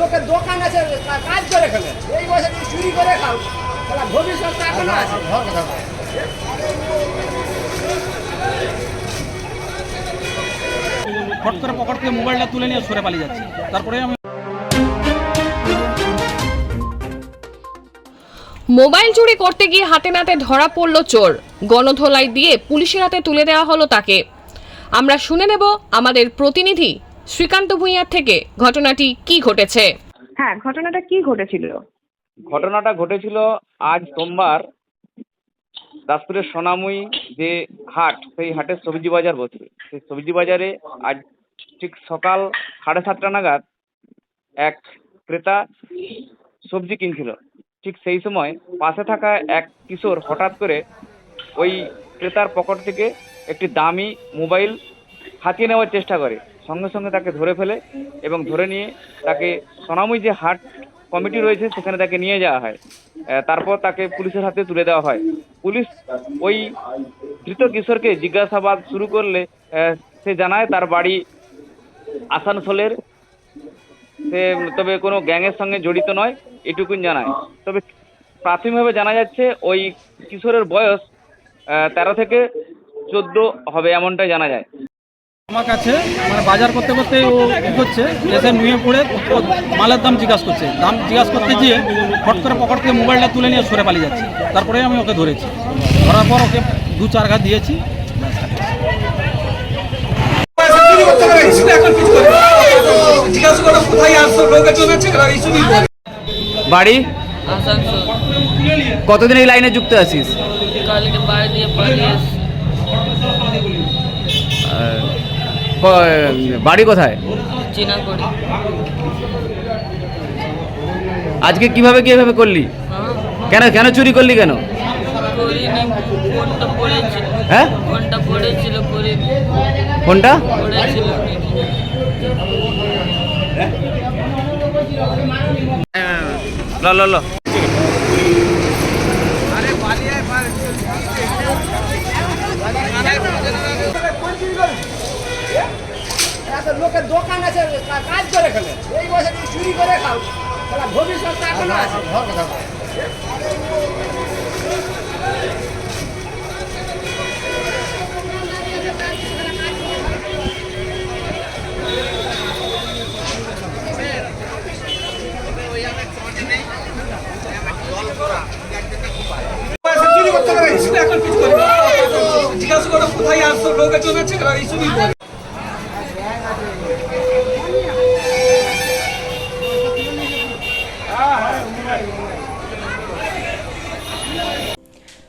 লোকের দোকান আছে কাজ করে খেলে এই বয়সে তুমি চুরি করে খাও? তাহলে ভবিষ্যৎ এখনও আছে। ফট করে পকেট থেকে মোবাইলটা তুলে নিয়ে সরে পালিয়ে যাচ্ছে। তারপরে আমি মোবাইল চুরি করতে গিয়ে হাতে নাতে ধরা পড়ল চোর। গণধোলাই দিয়ে পুলিশের হাতে তুলে দেওয়া হলো তাকে। আমরা শুনে নেব আমাদের প্রতিনিধি শ্রীকান্ত ভূঁইয়ার থেকে ঘটনাটি কি ঘটেছে? হ্যাঁ ঘটনাটা কি ঘটেছিল? ঘটনাটা ঘটেছিল আজ সোমবার দাসপুরের সোনামুই যে হাট সেই হাটে সবজি বাজার বসে সেই সবজি বাজারে আজ ঠিক সকাল সাড়ে সাতটা নাগাদ এক ক্রেতা সবজি কিনছিল। ঠিক সেই সময় পাশে থাকা এক কিশোর হঠাৎ করে ওই ক্রেতার পকেট থেকে একটি দামি মোবাইল হাতিয়ে নেওয়ার চেষ্টা করে। সঙ্গে সঙ্গে তাকে ধরে ফেলে এবং ধরে নিয়ে তাকে সোনামুই যে হাট কমিটি রয়েছে সেখানে তাকে নিয়ে যাওয়া হয়। তারপর তাকে পুলিশের হাতে তুলে দেওয়া হয়। পুলিশ ওই ধৃত কিশোরকে জিজ্ঞাসাবাদ শুরু করলে সে জানায় তার বাড়ি আসানসোলের। সে, তবে কোনো গ্যাংয়ের সঙ্গে জড়িত নয়, এটুকুন জানায়। তবে প্রাথমিকভাবে জানা যাচ্ছে ওই কিশোরের বয়স তেরো থেকে চোদ্দ হবে এমনটাই জানা যায়। আমার কাছে মানে বাজার করতে করতে ও কি করছে এসে নুয়ে পড়ে মালের দাম জিজ্ঞাসা করছে। দাম জিজ্ঞাসা করতে গিয়ে ফট করে পকেট থেকে মোবাইলটা তুলে নিয়ে সরে পালিয়ে যাচ্ছে। তারপরে আমি ওকে ধরেছি। ধরার পর ওকে দু চার ঘা দিয়েছি। বাড়ি? কতদিন এই লাইনে যুক্ত আছিস? কালকে দিয়ে। বাড়ি কোথায়? আজকে কীভাবে কীভাবে করলি? হ্যাঁ। কেন কেন চুরি করলি কেন? হ্যাঁ? ফোনটা ল ল ল। এত লোকের দোকান আছে কাজ করে খেলে এই তুমি চুরি করে খাও? তাহলে ভবিষ্যৎ তো এখনও আছে।